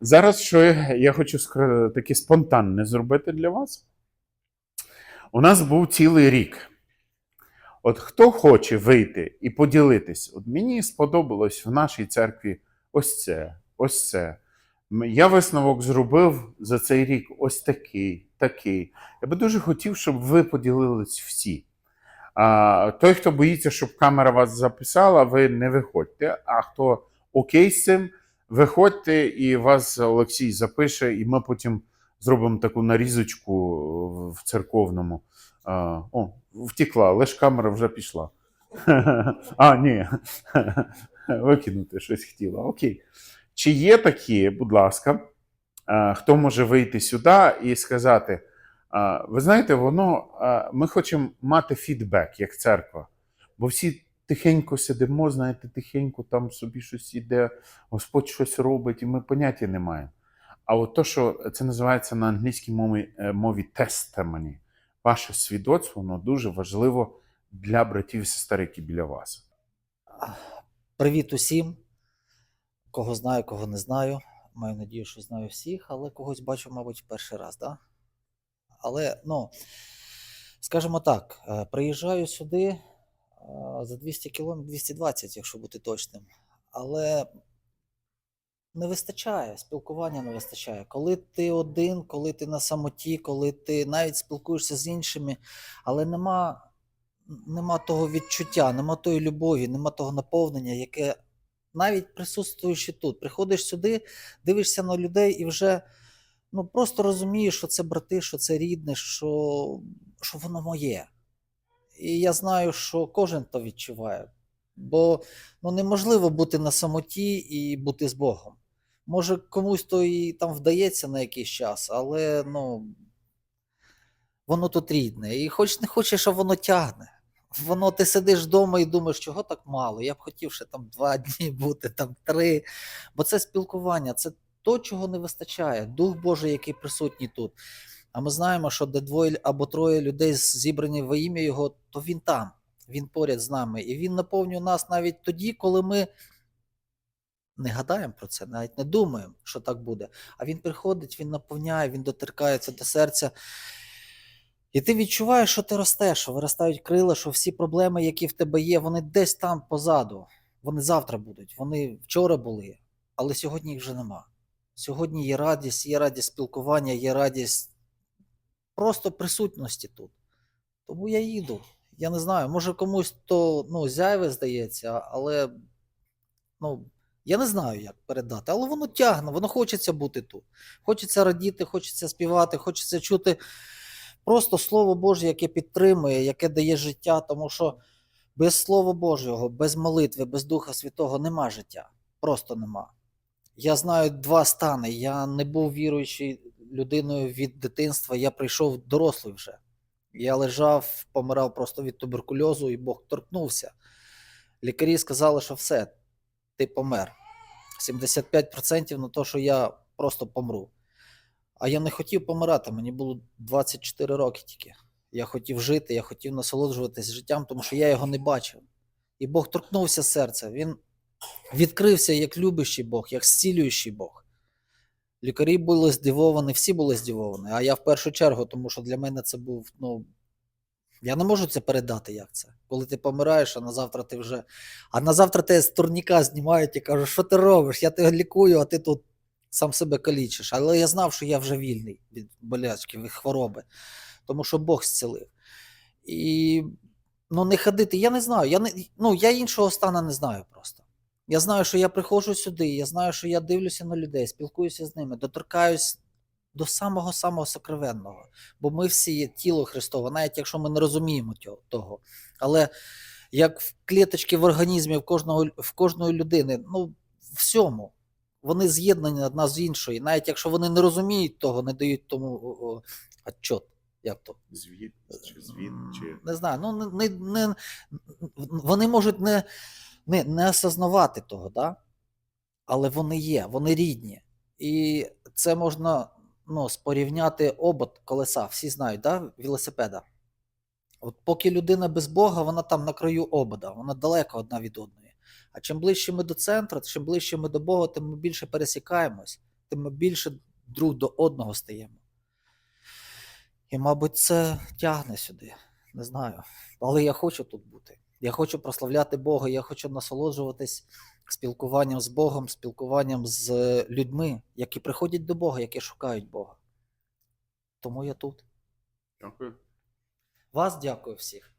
Зараз що я, хочу таке спонтанне зробити для вас. У нас був цілий рік. От хто хоче вийти і поділитись, от мені сподобалось в нашій церкві ось це, ось це. Я висновок зробив за цей рік ось такий, такий. Я би дуже хотів, щоб ви поділились всі. А, той, хто боїться, щоб камера вас записала, ви не виходьте. А хто окей з цим, виходьте, і вас Олексій запише, і ми потім зробимо таку нарізочку в- в церковному. А, о, втекла, але камера вже пішла. А, ні. Викинути щось хотіла. Окей. Чи є такі, будь ласка, хто може вийти сюди і сказати: ви знаєте, воно, ми хочемо мати фідбек як церква, бо всі тихенько сидимо, знаєте, тихенько там собі щось іде, Господь щось робить, і ми поняття не маємо. А от то, що це називається на англійській мові, е, мові testimony, ваше свідоцтво, воно дуже важливо для братів і сестер, які біля вас. Привіт усім, кого знаю, кого не знаю. Маю надію, що знаю всіх, але когось бачу, мабуть, перший раз, да? Але, ну, скажімо так, е, приїжджаю сюди за 200 кілометрів, 220, якщо бути точним. Але не вистачає, спілкування не вистачає. Коли ти один, коли ти на самоті, коли ти навіть спілкуєшся з іншими, але нема, нема того відчуття, нема тої любові, нема того наповнення, яке навіть присутствуючи тут. Приходиш сюди, дивишся на людей і вже ну, просто розумієш, що це брати, що це рідне, що, що воно моє. І я знаю, що кожен то відчуває. Бо ну, неможливо бути на самоті і бути з Богом. Може, комусь то і там вдається на якийсь час, але ну, воно тут рідне. І хоч не хочеш, а воно тягне. Воно ти сидиш вдома і думаєш, чого так мало? Я б хотів ще там два дні бути, там три. Бо це спілкування, це то, чого не вистачає. Дух Божий, який присутній тут. А ми знаємо, що де двоє або троє людей зібрані во ім'я Його, то він там, він поряд з нами. І він наповнює нас навіть тоді, коли ми не гадаємо про це, навіть не думаємо, що так буде. А він приходить, він наповняє, він доторкається до серця. І ти відчуваєш, що ти ростеш, що виростають крила, що всі проблеми, які в тебе є, вони десь там позаду. Вони завтра будуть, вони вчора були, але сьогодні їх вже нема. Сьогодні є радість, є радість спілкування, є радість просто присутності тут. Тому я їду. Я не знаю, може комусь то ну, зяйве здається, але ну, я не знаю, як передати. Але воно тягне, воно хочеться бути тут. Хочеться радіти, хочеться співати, хочеться чути просто Слово Боже, яке підтримує, яке дає життя, тому що без Слова Божого, без молитви, без Духа Святого нема життя. Просто нема. Я знаю два стани. Я не був віруючою людиною від дитинства, я прийшов дорослий вже. Я лежав, помирав просто від туберкульозу, і Бог торкнувся. Лікарі сказали, що все, ти помер. 75% на те, що я просто помру. А я не хотів помирати, мені було 24 роки тільки. Я хотів жити, я хотів насолоджуватись життям, тому що я його не бачив. І Бог торкнувся серця. Він відкрився як любящий Бог, як зцілюючий Бог. Лікарі були здивовані, всі були здивовані, а я в першу чергу, тому що для мене це був, ну, я не можу це передати, як це. Коли ти помираєш, а на завтра ти вже. А на завтра тебе з турніка знімають і кажуть, що ти робиш? Я тебе лікую, а ти тут сам себе калічиш. Але я знав, що я вже вільний від болячки, від хвороби, тому що Бог зцілив. І ну, не ходити, я не знаю. Я, не, ну, я іншого стану не знаю просто. Я знаю, що я приходжу сюди, я знаю, що я дивлюся на людей, спілкуюся з ними, доторкаюсь до самого самого сокровенного. Бо ми всі є тіло Христове, навіть якщо ми не розуміємо того. Але як в клеточки в організмі в кожного, в кожної людини, ну, в всьому, вони з'єднані одна з іншою. Навіть якщо вони не розуміють того, не дають тому отчот. Як то? Звіт чи звіт, чи Не знаю. Ну, не, не, не, вони можуть не, не, не осознавати того, да? але вони є, вони рідні. І це можна ну, спорівняти обод колеса. Всі знають, да? велосипеда. От поки людина без Бога, вона там на краю обода, вона далеко одна від одної. А чим ближче ми до центру, чим ближче ми до Бога, тим ми більше пересікаємось, тим ми більше друг до одного стаємо. І, мабуть, це тягне сюди. Не знаю. Але я хочу тут бути. Я хочу прославляти Бога, я хочу насолоджуватись спілкуванням з Богом, спілкуванням з людьми, які приходять до Бога, які шукають Бога. Тому я тут. Дякую. Вас дякую всіх.